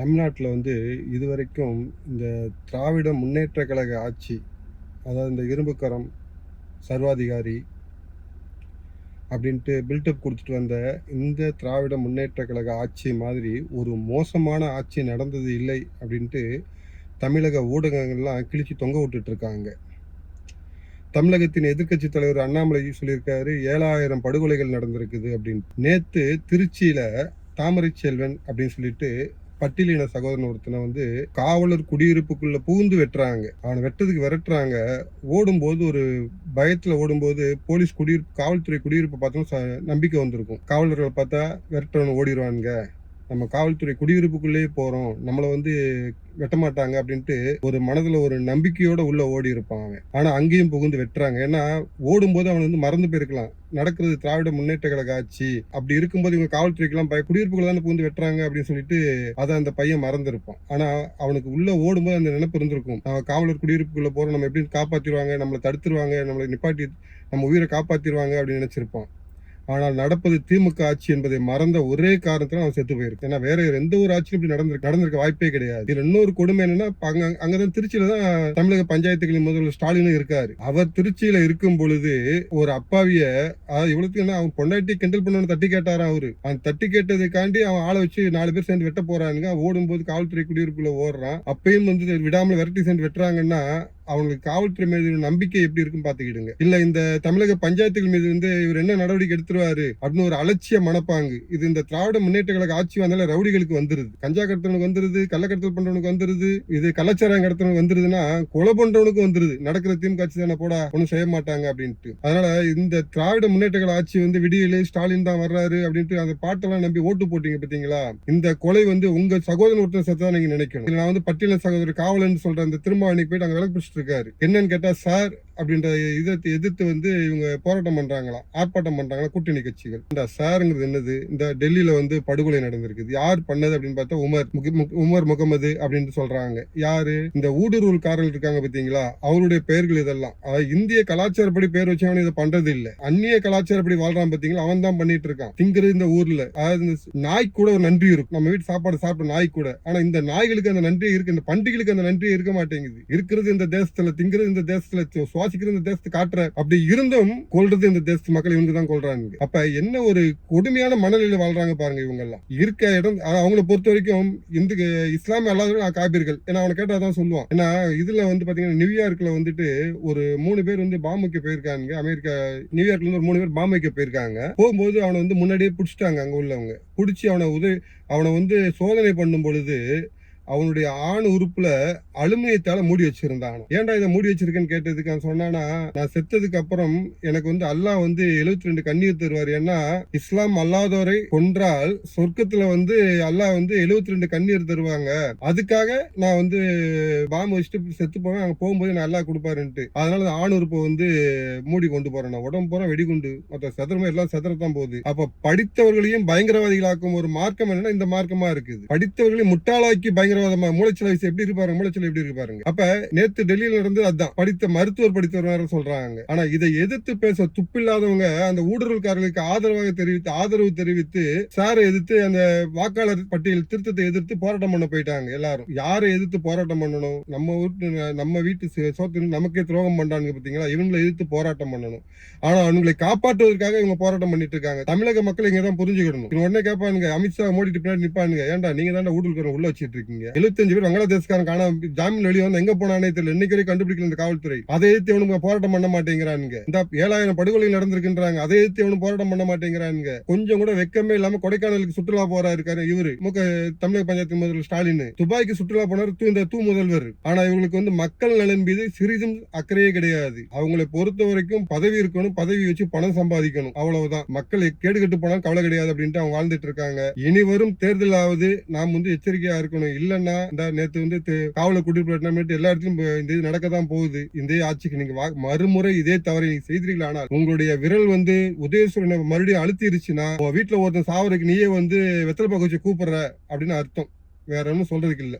தமிழ்நாட்டில் வந்து இதுவரைக்கும் இந்த திராவிட முன்னேற்ற கழக ஆட்சி அதாவது இந்த இரும்புக்கரம் சர்வாதிகாரி அப்படின்ட்டு பில்டப் கொடுத்துட்டு வந்த இந்த திராவிட முன்னேற்ற கழக ஆட்சி மாதிரி ஒரு மோசமான ஆட்சி நடந்தது இல்லை அப்படின்ட்டு தமிழக ஊடகங்கள்லாம் கிழிச்சு தொங்க விட்டுட்டு இருக்காங்க. தமிழகத்தின் எதிர்க்கட்சி தலைவர் அண்ணாமலை சொல்லியிருக்காரு ஏழாயிரம் படுகொலைகள் நடந்திருக்குது அப்படின்னு. நேற்று திருச்சியில் தாமரை செல்வன் அப்படின்னு சொல்லிட்டு பட்டியலின சகோதரன் ஒருத்தனை வந்து காவலர் குடியிருப்புக்குள்ள புகுந்து வெட்டுறாங்க. அவனை வெட்டதுக்கு விரட்டுறாங்க. ஓடும்போது ஒரு பயத்துல ஓடும்போது போலீஸ் குடியிருப்பு காவல்துறை குடியிருப்பை பார்த்தோம் ச- நம்பிக்கை வந்திருக்கும். காவலர்களை பார்த்தா விரட்டவன் ஓடிடுவானுங்க நம்ம காவல்துறை குடியிருப்புக்குள்ளேயே போகிறோம் நம்மளை வந்து வெட்ட மாட்டாங்க அப்படின்ட்டு ஒரு மனதில் ஒரு நம்பிக்கையோட உள்ள ஓடி இருப்பான் அவன். ஆனால் அங்கேயும் புகுந்து வெட்டுறாங்க. ஏன்னா ஓடும்போது அவன் வந்து மறந்து போயிருக்கலாம். நடக்கிறது திராவிட முன்னேற்ற கழக ஆட்சி. அப்படி இருக்கும்போது இவங்க காவல்துறைக்கெல்லாம் பய குடியிருப்புகளை தானே புகுந்து வெட்டுறாங்க அப்படின்னு சொல்லிட்டு அதை அந்த பையன் மறந்துருப்பான். ஆனால் அவனுக்கு உள்ள ஓடும்போது அந்த நினைப்பு இருந்திருக்கும். நம்ம காவலர் குடியிருப்புக்குள்ளே போகிறோம் நம்ம எப்படி காப்பாற்றிடுவாங்க நம்மளை தடுத்துருவாங்க. நம்மளை நிப்பாட்டி நம்ம உயிரை காப்பாற்றிடுவாங்க அப்படின்னு நினச்சிருப்பான். ஆனால் நடப்பது திமுக ஆட்சி என்பதை மறந்த ஒரே காரணத்தில் அவன் செத்து போயிருக்கு ஏன்னா வேற எந்த ஒரு ஆட்சியும் இப்படி நடந்திருக்கு நடந்திருக்க வாய்ப்பே கிடையாது. இதுல இன்னொரு கொடுமை என்னன்னா அங்க அங்கதான் திருச்சியில தான் தமிழக பஞ்சாயத்துகளின் முதல்வர் ஸ்டாலினும் இருக்காரு. அவர் திருச்சியில இருக்கும் பொழுது ஒரு அப்பாவிய அதாவது இவ்வளவுக்கு என்ன அவன் பொண்டாட்டி கிண்டல் பண்ணவன தட்டி கேட்டாராம் அவரு? அந்த தட்டி கேட்டதுக்காண்டி அவன் ஆளை வச்சு நாலு பேர் சேர்ந்து வெட்ட போறானுங்க. ஓடும்போது காவல்துறை குடியிருப்புல ஓடுறான். அப்பயும் வந்து விடாமல் விரட்டி சேர்ந்து வெட்டுறாங்கன்னா அவங்களுக்கு காவல்துறை மீது நம்பிக்கை எப்படி இருக்குன்னு பாத்துக்கிடுங்க இல்ல இந்த தமிழக பஞ்சாயத்துகள் மீது வந்து இவர் என்ன நடவடிக்கை எடுத்துருவாரு அப்படின்னு ஒரு அலட்சிய மனப்பாங்கு. இது இந்த திராவிட முன்னேற்ற கழக ஆட்சி வந்தால ரவுடிகளுக்கு வந்துருது. கஞ்சா கடத்தவனுக்கு வந்துருது கள்ளக்கடத்தல் பண்றவனுக்கு வந்துருது இது கலாச்சாரம் கடத்தவனுக்கு வந்துருதுன்னா கொலை பண்றவனுக்கு வந்துருது. நடக்கிற திமுக ஆட்சி தானே போடா ஒன்றும் செய்ய மாட்டாங்க அப்படின்ட்டு. அதனால இந்த திராவிட முன்னேற்ற கழக ஆட்சி வந்து விடியலே ஸ்டாலின் தான் வர்றாரு அப்படின்ட்டு அந்த பாட்டெல்லாம் நம்பி ஓட்டு போட்டீங்க பாத்தீங்களா இந்த கொலை வந்து உங்க சகோதரன் ஒருத்தர் சத்தான் நீங்க நினைக்கணும். நான் வந்து பட்டியல சகோதரர் காவலன்னு சொல்ற அந்த திருமாவணிக்கு போயிட்டு அங்க விளக்கு இருக்காரு என்னன்னு கேட்டா சார் அப்படின்ற இதை எதிர்த்து வந்து இவங்க போராட்டம் பண்றாங்களாம் ஆர்ப்பாட்டம் பண்றாங்களா கூட்டணி கட்சிகள். இந்த சாருங்கிறது என்னது? இந்த டெல்லியில வந்து படுகொலை நடந்திருக்குது. யார் பண்ணது அப்படின்னு பார்த்தா உமர். உமர் முகமது அப்படின்னு சொல்றாங்க. யாரு? இந்த ஊடுருவல்காரர்கள் இருக்காங்க பாத்தீங்களா அவருடைய பெயர்கள் இதெல்லாம். அதாவது இந்திய கலாச்சாரப்படி பேர் வச்சவன் இதை பண்றது இல்ல அந்நிய கலாச்சாரப்படி வாழ்றான் பாத்தீங்களா அவன் தான் பண்ணிட்டு இருக்கான். திங்கிறது இந்த ஊர்ல. அதாவது இந்த நாய் கூட ஒரு நன்றி இருக்கும். நம்ம வீட்டு சாப்பாடு சாப்பிட்ட நாய் கூட. ஆனா இந்த நாய்களுக்கு அந்த நன்றி இருக்கு. இந்த பண்டிகைகளுக்கு அந்த நன்றி இருக்க மாட்டேங்குது. இருக்கிறது இந்த தேசத்துல திங்கிறது இந்த தேசத்துல. சுவாசிக்கிறது இந்த தேசத்தை காட்டுற அப்படி இருந்தும் கொள்றது இந்த தேசத்து மக்கள் இவங்க தான் கொள்றாங்க அப்ப என்ன ஒரு கொடுமையான மனநிலையில வாழ்றாங்க பாருங்க இவங்க எல்லாம் இருக்க இடம் அவங்கள பொறுத்த வரைக்கும் இந்து இஸ்லாமிய அல்லாதவர்கள் காப்பீர்கள். ஏன்னா அவனை கேட்டா தான் சொல்லுவான். ஏன்னா இதுல வந்து பாத்தீங்கன்னா நியூயார்க்ல வந்துட்டு ஒரு மூணு பேர் வந்து பாம்பு வைக்க போயிருக்காங்க அமெரிக்கா நியூயார்க்ல இருந்து ஒரு மூணு பேர் பாம்பு வைக்க போயிருக்காங்க. போகும்போது அவனை வந்து முன்னாடியே பிடிச்சிட்டாங்க அங்க உள்ளவங்க. பிடிச்சி அவனை உதவி அவனை வந்து சோதனை பண்ணும் பொழுது அவனுடைய ஆண் உறுப்புல அலுமினியத்தால மூடி வச்சிருந்தாங்க. ஏன்டா இதை மூடி வச்சிருக்கேன்னு கேட்டதுக்கு அவன் சொன்னானா நான் செத்ததுக்கு அப்புறம் எனக்கு வந்து அல்லாஹ் வந்து 72 ரெண்டு கண்ணீர் தருவார். ஏன்னா இஸ்லாம் அல்லாதோரை கொன்றால் சொர்க்கத்துல வந்து அல்லாஹ் வந்து 72 ரெண்டு கண்ணீர் தருவாங்க. அதுக்காக நான் வந்து பாம்பு வச்சுட்டு செத்து போவேன். அங்க போகும்போது நான் அல்லாஹ் கொடுப்பாருன்ட்டு. அதனால அந்த ஆண் உறுப்பை வந்து மூடி கொண்டு போறேன் நான். உடம்பு போறேன் வெடிகுண்டு. மற்ற சதுரமே எல்லாம் சதுரத்தான் போகுது. அப்ப படித்தவர்களையும் பயங்கரவாதிகளாக்கும் ஒரு மார்க்கம் என்னன்னா இந்த மார்க்கமா இருக்குது. படித்தவர்களையும் முட்டாளாக்கி பயங்கர பயங்கரவாதமா மூளைச்சலை வயசு எப்படி இருப்பாரு மூளைச்சலை எப்படி இருப்பாருங்க? அப்ப நேத்து டெல்லியில இருந்து அதான் படித்த மருத்துவர் படித்தவர் சொல்றாங்க. ஆனா இதை எதிர்த்து பேச துப்பில்லாதவங்க அந்த ஊடுருவல்காரர்களுக்கு ஆதரவாக தெரிவித்து ஆதரவு தெரிவித்து சாரை எதிர்த்து அந்த வாக்காளர் பட்டியல் திருத்தத்தை எதிர்த்து போராட்டம் பண்ண போயிட்டாங்க எல்லாரும். யாரை எதிர்த்து போராட்டம் பண்ணணும்? நம்ம வீட்டு நம்ம வீட்டு சே- சோத்து நமக்கே துரோகம் பண்றாங்க பாத்தீங்களா? இவங்களை எதிர்த்து போராட்டம் பண்ணணும். ஆனா அவங்களை காப்பாற்றுவதற்காக இவங்க போராட்டம் பண்ணிட்டு இருக்காங்க. தமிழக மக்கள் இங்க தான் புரிஞ்சுக்கணும் உடனே கேட்பானுங்க அமித்ஷா மோடி பின்னாடி நிப்பானுங்க. ஏன்டா நீங்க தான் ஊடுருக்கிற உள்ள வச்சிட்டு இருக்கீங்க. எழுபத்தஞ்சு பேர் வங்களாதேஷ்காரன் காணாம ஜாமீன் வெளியே வந்து எங்க போனானே தெரியல. இன்னைக்கு வரைக்கும் கண்டுபிடிக்கல இந்த காவல்துறை. அதை எதிர்த்து இவனுங்க போராட்டம் பண்ண மாட்டேங்கிறானுங்க. இந்த ஏழாயிரம் படுகொலை நடந்திருக்கின்றாங்க. அதை எதிர்த்து இவனு போராட்டம் பண்ண மாட்டேங்கிறானுங்க. கொஞ்சம் கூட வெக்கமே இல்லாம கொடைக்கானலுக்கு சுற்றுலா போறா இருக்காரு இவரு. முக தமிழக பஞ்சாயத்து முதல்வர் ஸ்டாலின். துபாய்க்கு சுற்றுலா போனார் தூ இந்த தூ முதல்வர். ஆனா இவங்களுக்கு வந்து மக்கள் நலன் மீது சிறிதும் அக்கறையே கிடையாது. அவங்களை பொறுத்த வரைக்கும் பதவி இருக்கணும் பதவி வச்சு பணம் சம்பாதிக்கணும். அவ்வளவுதான். மக்கள் கேடு கெட்டு போனாலும் கவலை கிடையாது அப்படின்ட்டு அவங்க வாழ்ந்துட்டு இருக்காங்க. இனி வரும் தேர்தலாவது நாம் வந்து எச்சரிக்கையா இருக்கணும். இல்லன்னா இந்த நேத்து வந்து தே- காவலை கூட்டிட்டு எல்லா இடத்துலயும் இந்த இது நடக்க தான் போகுது. இந்த ஆட்சிக்கு நீங்க வா- மறுமுறை இதே தவறை நீங்க செய்தீர்கள் ஆனால் உங்களுடைய விரல் வந்து உதயசூரனை மறுபடியும் அழுத்திருச்சுன்னா வீட்டுல ஒருத்தன் சாவருக்கு நீயே வந்து வெத்தலை பாக்க வச்சு கூப்பிடுற அப்படின்னு அர்த்தம். வேற ஒன்றும் சொல்றதுக்கு இல்லை.